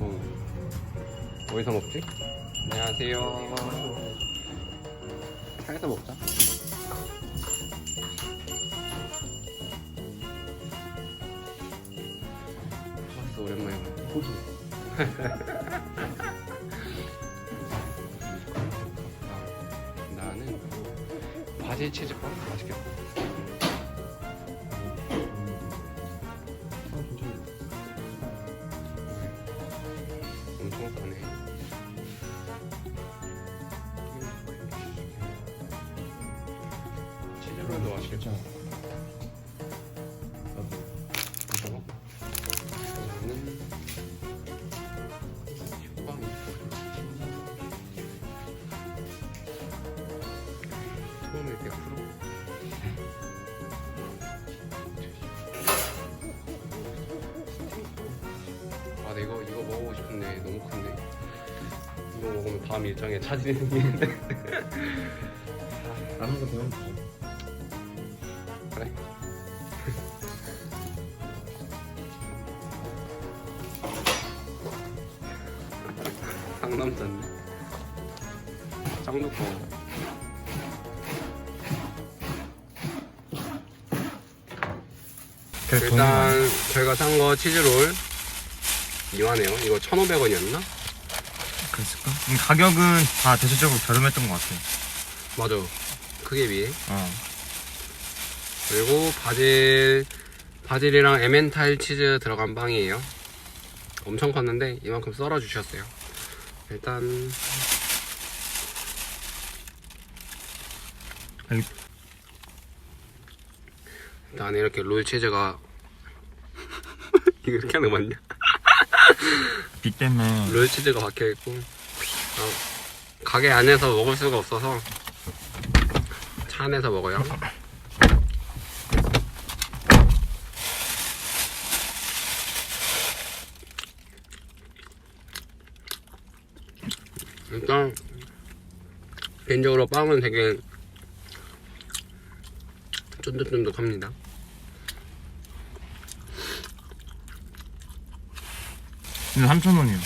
어. 어디서 먹지? 안녕하세요. 차에서 먹자. 맛있어 오랜만에 먹네. 바질 치즈빵 맛있겠다. 아, 괜찮네. 엄청 싸네. 치즈롤도 맛있겠다. 아, 나 이거 이거 먹어보고 싶은데 너무 큰데. 이거 먹으면 다음 일정에 차질이 생기는데. 남은 거 배우면. 그래. 상남자인데. 짱도 커. 일단 저희가 산 거 치즈롤 이만해요. 이거 1,500원이었나? 그랬을까? 음, 가격은 다 대체적으로 저렴했던 것 같아. 맞아. 크게 비해. 어. 그리고 바질 바질이랑 에멘탈 치즈 들어간 빵이에요. 엄청 컸는데 이만큼 썰어 주셨어요. 일단 여기- 일단 이렇게 롤 이거 이렇게 하는 거 맞냐? 비 때문에 롤 치즈가 박혀 있고 어, 가게 안에서 먹을 수가 없어서 차 안에서 먹어요. 일단 개인적으로 빵은 되게 쫀득쫀득합니다. 근데 3,000원이요.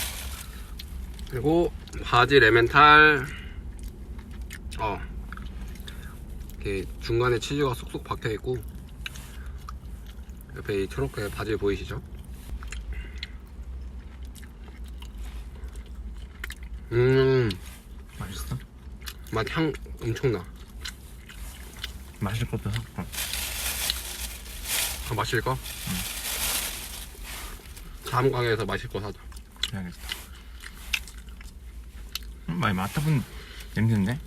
그리고 바질 에멘탈 어 이렇게 중간에 치즈가 쏙쏙 박혀 있고 옆에 이 초록색 바질 보이시죠? 음, 맛있어? 맛 향 엄청나. 마실 것도 샀고. 아, 마실 거? 다음 가게에서 마실 거 사자. 해야겠다. 음, 많이 맡아본 냄새인데?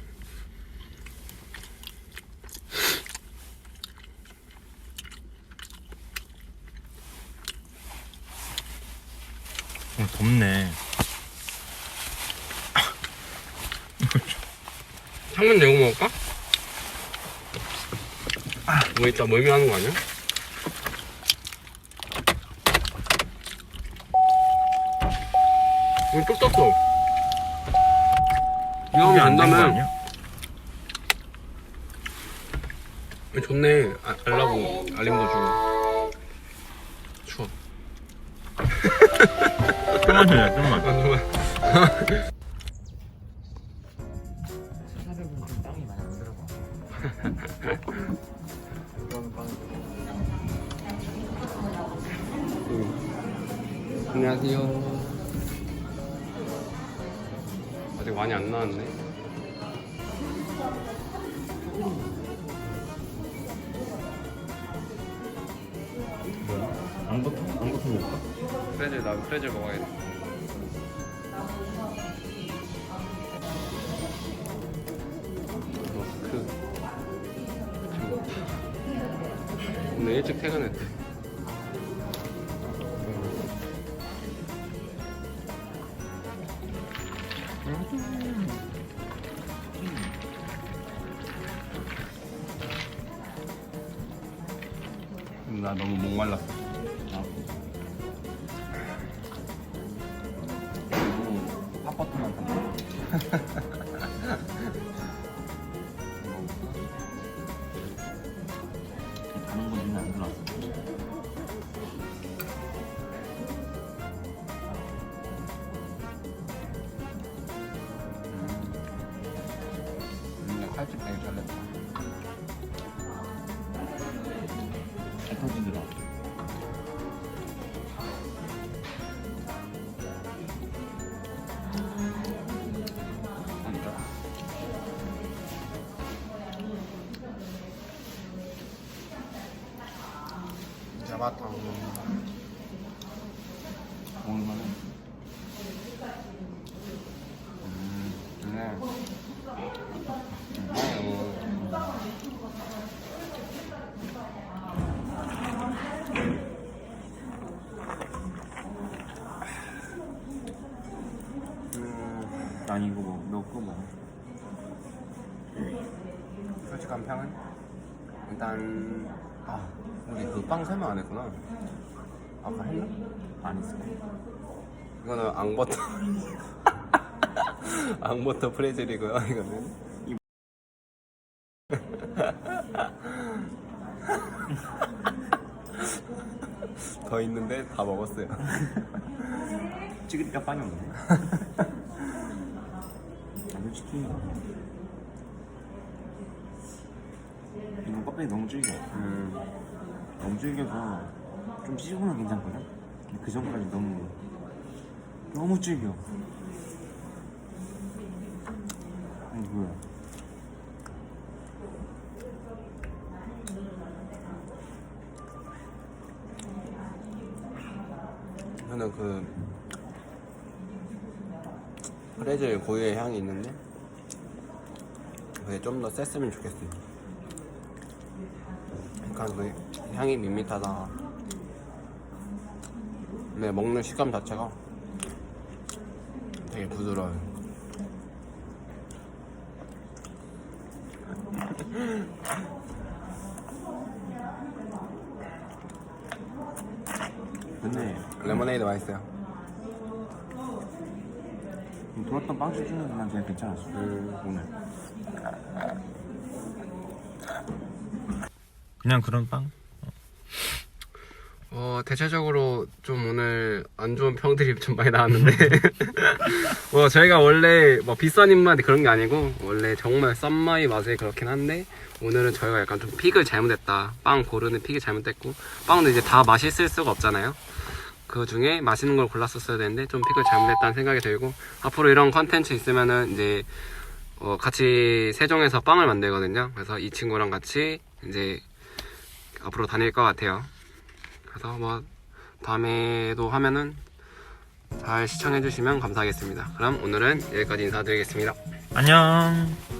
어, 덥네. 창문 내고 먹을까? 뭐 이따 멀미하는 거 아니야? 뚝 떴어. 안된거 된다면 아니야? 좋네. 아, 알라고 알림도 주고. 추워. 좀만 줘야 좀만. 사자분 안 나왔네. 안 버터? 안 버터 먹을까? 프레즐 나 프레즐 먹어야겠다. 머스크. 오늘 일찍 퇴근했대. 나 너무 목말랐어. 아. 그리고 팥버터만 사. 가는 건 눈에 안 들어왔어. 진짜. 잡았다. 먹을만해. 음, 네. 아유. 음, 아니 이거 뭐. 솔직한 평은 일단 아 우리 그 빵 설명 안 했구나. 아까 했나? 안 했어. 이거는 앙버터 앙버터 프레즐이고요. 이거는 더 있는데 다 먹었어요. 찍으니까 빵이 없네. 아, 솔직히 이거 껍데기 너무 질겨. 음, 너무 질겨서 좀 씹으면 괜찮거든. 근데 그 전까지 너무 너무 질겨. 아니 뭐야? 저는 그 프레즐 고유의 향이 있는데 그게 좀 더 셌으면 좋겠어요. 약간 그 향이 밋밋하다. 근데 먹는 식감 자체가 되게 부드러워요. 근데 레모네이드 맛있어요. 돌았던 빵집 중에서 난 제일 괜찮았어. 음. 오늘. 그냥 그런 빵? 어, 대체적으로 좀 오늘 안 좋은 평들이 좀 많이 나왔는데. 뭐, 저희가 원래 뭐 비싼 입맛 그런 게 아니고, 원래 정말 썸마이 맛에 그렇긴 한데, 오늘은 저희가 약간 좀 픽을 잘못했다. 빵 고르는 픽이 잘못됐고, 빵은 이제 다 맛있을 수가 없잖아요. 그 중에 맛있는 걸 골랐었어야 되는데, 좀 픽을 잘못했다는 생각이 들고, 앞으로 이런 컨텐츠 있으면은 이제, 어, 같이 세종에서 빵을 만들거든요. 그래서 이 친구랑 같이 이제 앞으로 다닐 것 같아요. 그래서 뭐 다음에도 하면은 잘 시청해주시면 감사하겠습니다. 그럼 오늘은 여기까지 인사드리겠습니다. 안녕.